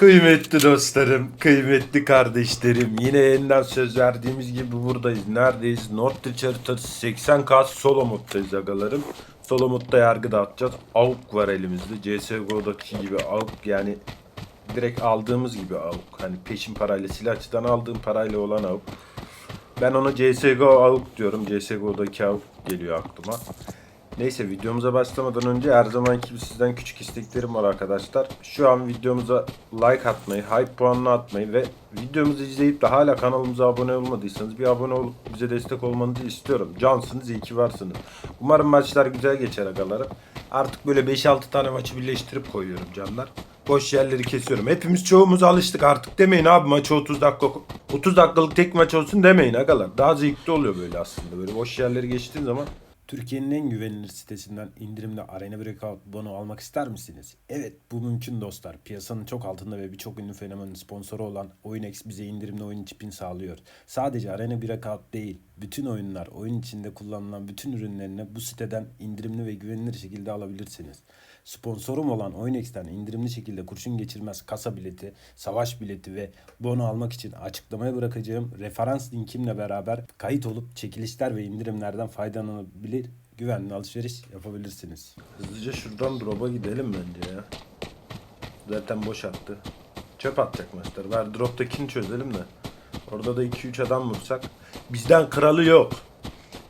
Kıymetli dostlarım, kıymetli kardeşlerim. Yine yeniden söz verdiğimiz gibi buradayız. Neredeyiz? North haritası 80K solo moddayız agalarım. Solo modda yargı dağıtacağız. AUK var elimizde. CSGO'daki gibi AUK yani direkt aldığımız gibi AUK. Hani peşin parayla silahçıdan aldığım parayla olan AUK. Ben ona CSGO AUK diyorum. CSGO'daki AUK geliyor aklıma. Neyse videomuza başlamadan önce her zamanki gibi sizden küçük isteklerim var arkadaşlar. Şu an videomuza like atmayı, hype puanını atmayı ve videomuzu izleyip de hala kanalımıza abone olmadıysanız bir abone olup bize destek olmanızı istiyorum. Cansınız, iyi ki varsınız. Umarım maçlar güzel geçer agalarım. Artık böyle 5-6 tane maçı birleştirip koyuyorum canlar. Boş yerleri kesiyorum. Hepimiz çoğumuz alıştık artık demeyin abi maçı 30 dakika 30 dakikalık tek maç olsun demeyin agalar. Daha zevkli oluyor böyle aslında. Böyle boş yerleri geçtiğin zaman Türkiye'nin en güvenilir sitesinden indirimli Arena Breakout bono almak ister misiniz? Evet bu mümkün dostlar. Piyasanın çok altında ve birçok ünlü fenomenin sponsoru olan OyunX bize indirimli oyun çipin sağlıyor. Sadece Arena Breakout değil, bütün oyunlar, oyun içinde kullanılan bütün ürünlerini bu siteden indirimli ve güvenilir şekilde alabilirsiniz. Sponsorum olan OyunX'ten indirimli şekilde kurşun geçirmez kasa bileti, savaş bileti ve bono almak için açıklamaya bırakacağım referans linkimle beraber kayıt olup çekilişler ve indirimlerden faydalanabilir, güvenli alışveriş yapabilirsiniz. Hızlıca şuradan drop'a gidelim bence ya. Zaten boş attı. Çöp atacak maçlar. Ver drop'takini çözelim de. Orada da 2-3 adam vursak. Bizden kralı yok.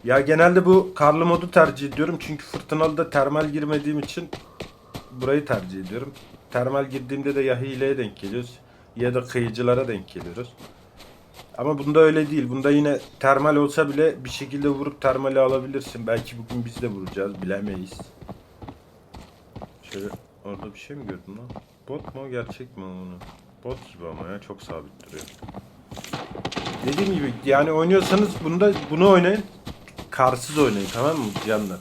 Ya genelde bu karlı modu tercih ediyorum. Çünkü fırtınalıda termal girmediğim için burayı tercih ediyorum. Termal girdiğimde de ya hileye denk geliyoruz ya da kıyıcılara denk geliyoruz. Ama bunda öyle değil. Bunda yine termal olsa bile bir şekilde vurup termali alabilirsin. Belki bugün biz de vuracağız. Bilemeyiz. Şöyle orada bir şey mi gördün lan? Bot mu gerçek mi onu? Bot gibi ama ya çok sabit duruyor. Dediğim gibi yani oynuyorsanız bunda bunu oynayın. Karsız oynayın tamam mı canlar?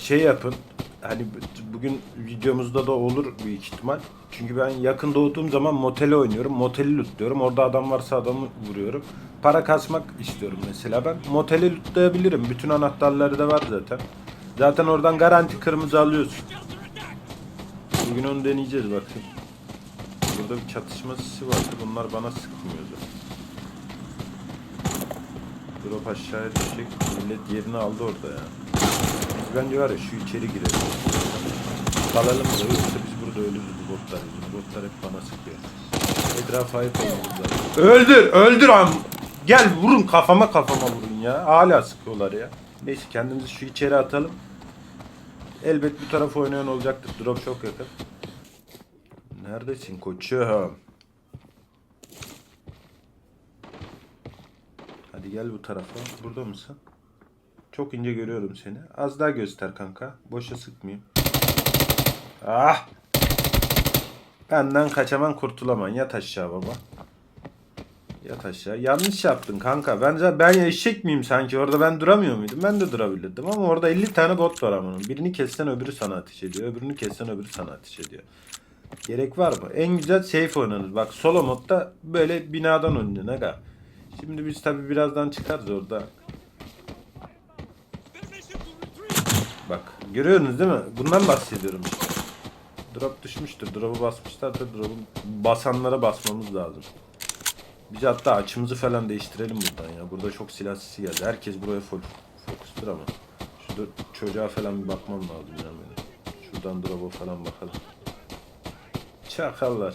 Şey yapın. Hani bu- bugün videomuzda da olur büyük ihtimal. Çünkü ben yakın doğduğum zaman motele oynuyorum. Moteli lootluyorum. Orada adam varsa adamı vuruyorum. Para kasmak istiyorum mesela ben. Moteli lootlayabilirim. Bütün anahtarları da var zaten. Zaten oradan garanti kırmızı alıyorsun. Bugün onu deneyeceğiz bakın. Burada bir çatışma sesi vardı. Bunlar bana sıkmıyordu. Drop aşağıya düşecek. Millet yerini aldı orada ya. Biz bence var ya şu içeri girelim. Kalalım da yoksa biz burada ölürüz bu botlar yüzünden. Botlar hep bana sıkıyor. Etrafa ayıp olmamız. Öldür! Öldür am! Gel vurun kafama kafama vurun ya. Hala sıkıyorlar ya. Neyse kendimizi şu içeri atalım. Elbet bu tarafa oynayan olacaktır. Drop çok yakın. Neredesin koçum? Hadi gel bu tarafa. Burada mısın? Çok ince görüyorum seni. Az daha göster kanka. Boşa sıkmayayım. Ah! Benden kaçaman kurtulaman. Yat aşağı baba. Yat aşağı. Yanlış yaptın kanka. Ben ben eşek miyim sanki? Orada ben duramıyor muydum? Ben de durabilirdim ama orada 50 tane bot var ama. Birini kessen öbürü sana ateş ediyor. Öbürünü kessen öbürü sana ateş ediyor. Gerek var mı? En güzel safe oynanır. Bak solo modda böyle binadan aga. Şimdi biz tabi birazdan çıkarız orada. Bak görüyorsunuz değil mi? Bundan bahsediyorum işte. Drop düşmüştür. Drop'u basmışlardır. Drop'u basanlara basmamız lazım. Biz hatta açımızı falan değiştirelim buradan ya. Burada çok silah sesi geldi. Herkes buraya full fokustur ama. Şurada çocuğa falan bir bakmam lazım yani benim. Şuradan drop'a falan bakalım. Çakallar.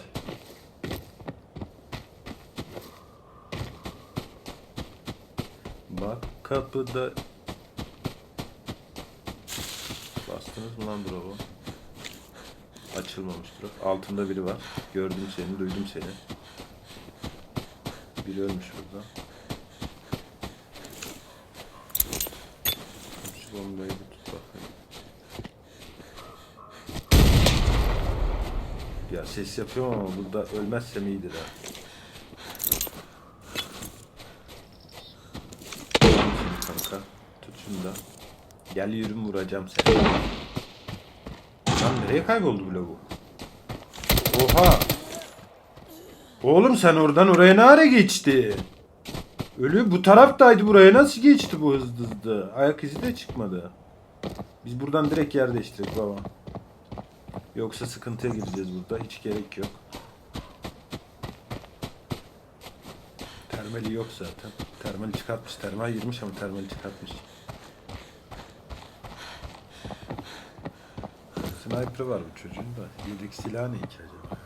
Bak kapıda Bastınız mı lan drop'u? Açılmamış drop. Altında biri var. Gördüm seni, duydum seni. Biri ölmüş burada. Şu bombayı bir tut bakayım. Ya ses yapıyorum ama burada ölmezsem iyidir ha. Kanka. Tut şunu da. Gel yürüm vuracağım seni. Nereye kayboldu bu lavuk? Oha! Oğlum sen oradan oraya ne ara geçti? Ölü bu taraftaydı buraya nasıl geçti bu hızlı hızlı? Ayak izi de çıkmadı. Biz buradan direkt yer değiştirdik baba. Yoksa sıkıntıya gireceğiz burada. Hiç gerek yok. Termali yok zaten. Termali çıkartmış. Termal girmiş ama termali çıkartmış. Sniper var bu çocuğun da. Yedek silahı ne ki acaba?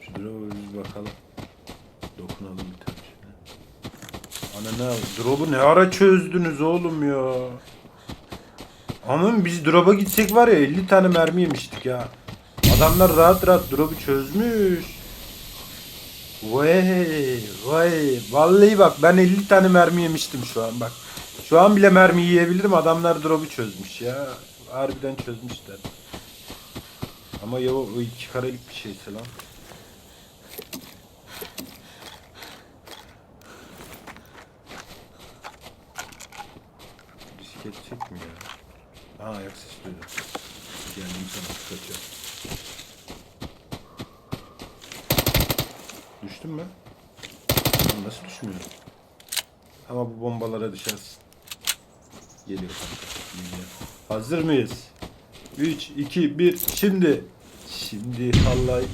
Şu drop'a bir bakalım. Dokunalım bir tane. Ana ne? Drop'u ne ara çözdünüz oğlum ya? Aman biz drop'a gitsek var ya 50 tane mermi yemiştik ya. Adamlar rahat rahat drop'u çözmüş. Vay vay. Vallahi bak ben 50 tane mermi yemiştim şu an bak. Şu an bile mermi yiyebilirim. Adamlar drop'u çözmüş ya. Harbiden çözmüşler. Ama ya o iki karelik bir şeyse lan. Mi ya? Aa ayak sesi. Geldim sana kaçıyor. Düştün mü? Lan Nasıl düşmüyor? Ama bu bombalara düşersin. Geliyor. Geliyor. Hazır mıyız? 3, 2, 1, şimdi. Şimdi vallahi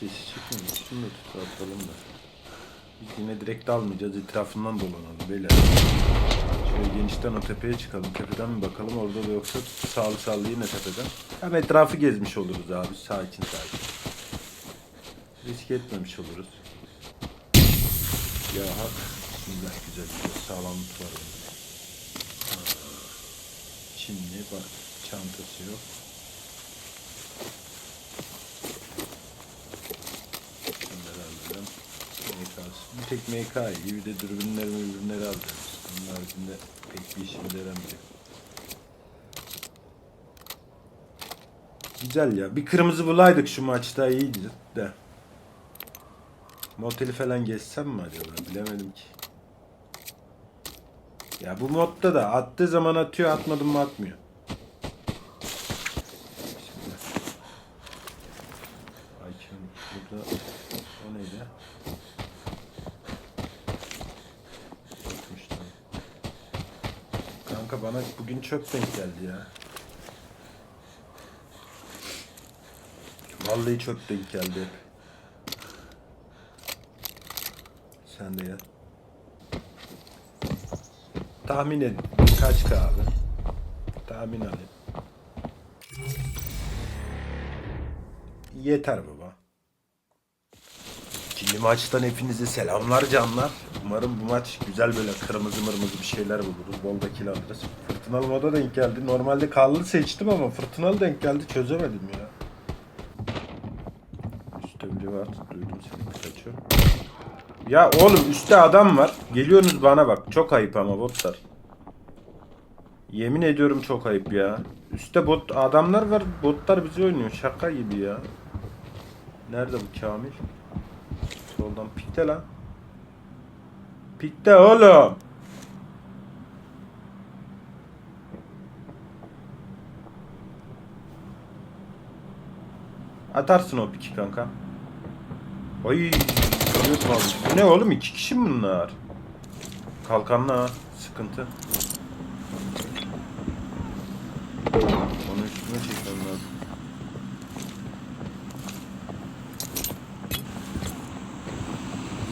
Sesi çıkmıyor. Şunu da tutalım da. Biz yine direkt almayacağız. Etrafından dolanalım beyler. Şöyle genişten o tepeye çıkalım. Tepeden mi bakalım orada da yoksa sağlı sağlı yine tepeden. Hem etrafı gezmiş oluruz abi. Sakin sakin. Risk etmemiş oluruz. Ya hak. Bismillah güzel güzel. Sağlamlık var. Şimdi bak çantası yok. Alacağım. Bir tek MK iyi bir de dürbünler ürünleri alacağız. Onun haricinde pek bir işimize yaramıyor. Güzel ya. Bir kırmızı bulaydık şu maçta iyiydi de. Moteli falan geçsem mi acaba? Bilemedim ki. Ya bu modda da attığı zaman atıyor, atmadım mı atmıyor. Bismillah. Hakim burada o neydi? Yokmuş tamam. Bana bugün çöp denk geldi ya. Vallahi çöp denk geldi hep. Sen de ya. Tahmin edin. Kaç K abi? Tahmin alayım. Yeter baba. İkinci maçtan hepinize selamlar canlar. Umarım bu maç güzel böyle kırmızı mırmızı bir şeyler buluruz. Bol da kill alırız. Fırtınalı moda denk geldi. Normalde kallı seçtim ama fırtınalı denk geldi. Çözemedim ya. Üstte biri var. Duydum seni kaçıyor. Ya oğlum üstte adam var. Geliyorsunuz bana bak. Çok ayıp ama botlar. Yemin ediyorum çok ayıp ya. Üstte bot adamlar var. Botlar bizi oynuyor. Şaka gibi ya. Nerede bu Kamil? Soldan pikte lan. Pikte oğlum. Atarsın o piki kanka. Ay. Bu ne oğlum? iki kişi mi bunlar? Kalkanlı ha. Sıkıntı. Onu üstüne çekmem lazım.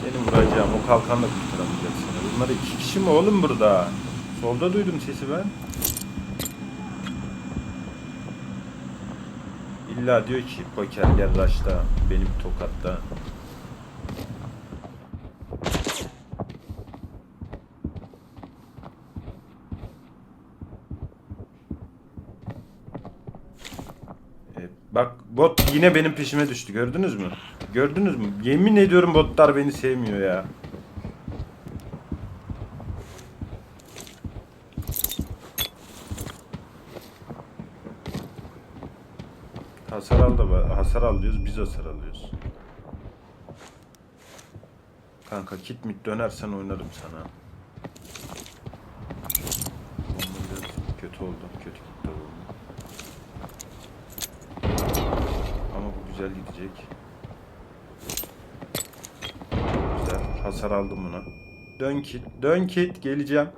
Seni vuracağım. O kalkanla kurtaramayacak seni. Bunlar iki kişi mi oğlum burada? Solda duydum sesi ben. İlla diyor ki poker gel raşta benim tokatta. E, bak bot yine benim peşime düştü gördünüz mü? Gördünüz mü? Yemin ediyorum botlar beni sevmiyor ya. Hasar al da. Hasar al diyoruz. Biz hasar alıyoruz. Kanka kit mit dönersen oynarım sana. Kötü oldu. Kötü gitti oldu. Ama bu güzel gidecek. Güzel. Hasar aldım buna. Dön kit. Dön kit. Geleceğim.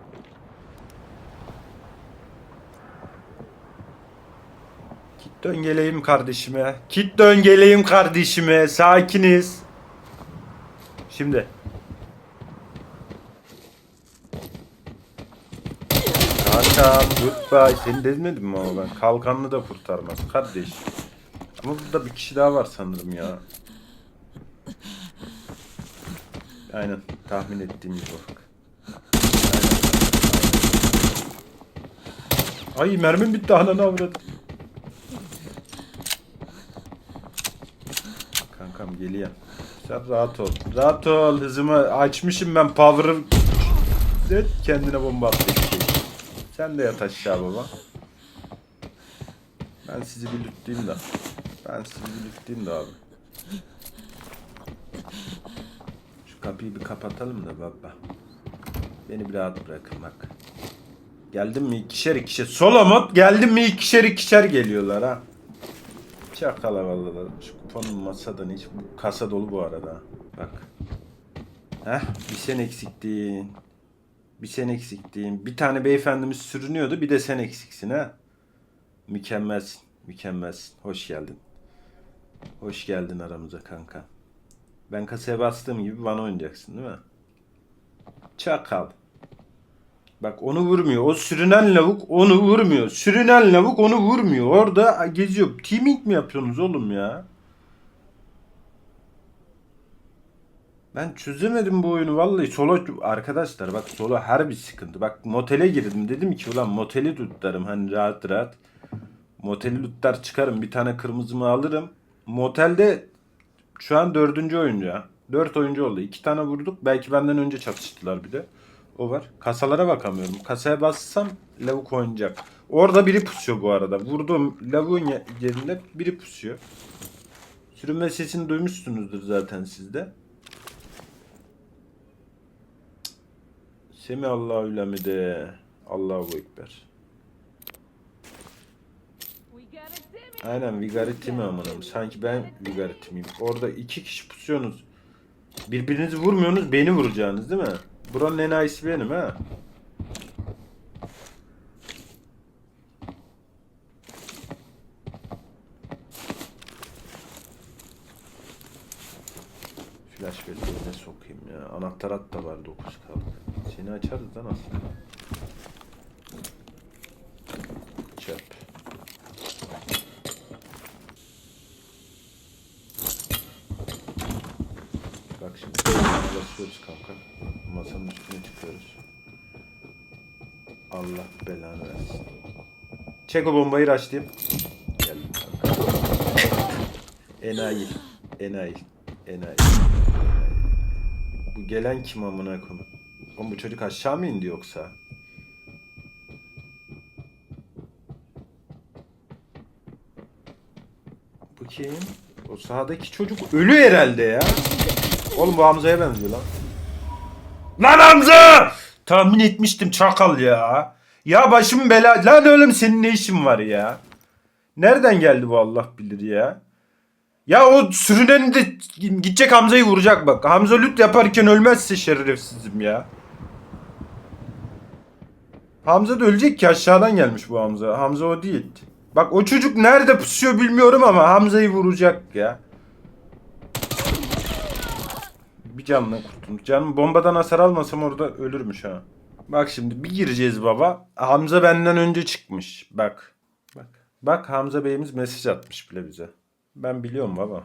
Kit dön geleyim kardeşime. Kit dön geleyim kardeşime. Sakiniz. Şimdi. Kankam goodbye. Seni demedim mi ama ben? Kalkanlı da kurtarmaz kardeş. Ama burada bir kişi daha var sanırım ya. Aynen tahmin ettiğim gibi. Ay mermim bitti ananı avradı. Kankam geliyor. Sen rahat ol. Rahat ol hızımı açmışım ben power'ı. Evet, kendine bomba attı. Sen de yat aşağı baba. Ben sizi bir lütlayayım da. Ben sizi bir lütlayayım da abi. Şu kapıyı bir kapatalım da baba. Beni bir rahat bırakın bak. Geldim mi ikişer ikişer. Solo mod geldim mi ikişer ikişer geliyorlar ha. Çakala vallahi. Şu kuponun masadan hiç bu kasa dolu bu arada. Bak. Heh bir sen eksiktin. Bir sen eksiktin. Bir tane beyefendimiz sürünüyordu. Bir de sen eksiksin ha. Mükemmelsin. Mükemmelsin. Hoş geldin. Hoş geldin aramıza kanka. Ben kasaya bastığım gibi bana oynayacaksın değil mi? Çakal. Bak onu vurmuyor. O sürünen lavuk onu vurmuyor. Sürünen lavuk onu vurmuyor. Orada geziyor. Teaming mi yapıyorsunuz oğlum ya? Ben çözemedim bu oyunu vallahi solo arkadaşlar bak solo her bir sıkıntı. Bak motele girdim dedim ki ulan moteli tutlarım hani rahat rahat. Moteli tutar çıkarım bir tane kırmızımı alırım. Motelde şu an dördüncü oyuncu ya. Dört oyuncu oldu. İki tane vurduk. Belki benden önce çatıştılar bir de. O var. Kasalara bakamıyorum. Kasaya bassam lavuk oynayacak. Orada biri pusuyor bu arada. Vurduğum lavuğun ye- yerinde biri pusuyor. Sürünme sesini duymuşsunuzdur zaten sizde. Semi Allahu lemide. Allahu Ekber. Aynen Vigariti mi amanım? Sanki ben Vigariti miyim? Orada iki kişi pusuyorsunuz. Birbirinizi vurmuyorsunuz, beni vuracaksınız değil mi? Buranın en iyisi benim ha. Flash belleğine sokayım ya. Anahtarat da var 9 kaldı. Seni açarız lan aslında. Çöp. Bak şimdi basıyoruz kanka. Masanın üstüne çıkıyoruz. Allah belanı versin. Çek o bombayı raşlayayım. Kanka. Enayi. Enayi. Enayi. Bu gelen kim amına koyayım? Oğlum bu çocuk aşağı mı indi yoksa? Bu kim? O sağdaki çocuk ölü herhalde ya. Oğlum bu Hamza'ya benziyor lan. Lan Hamza! Tahmin etmiştim çakal ya. Ya başım bela... Lan oğlum senin ne işin var ya? Nereden geldi bu Allah bilir ya? Ya o sürüneni de gidecek Hamza'yı vuracak bak. Hamza lüt yaparken ölmezse şerefsizim ya. Hamza da ölecek ki aşağıdan gelmiş bu Hamza. Hamza o değil. Bak o çocuk nerede pusuyor bilmiyorum ama Hamza'yı vuracak ya. Bir canla kurtuldum. Canım bombadan hasar almasam orada ölürmüş ha. Bak şimdi bir gireceğiz baba. Hamza benden önce çıkmış. Bak. Bak. Bak Hamza Bey'imiz mesaj atmış bile bize. Ben biliyorum baba.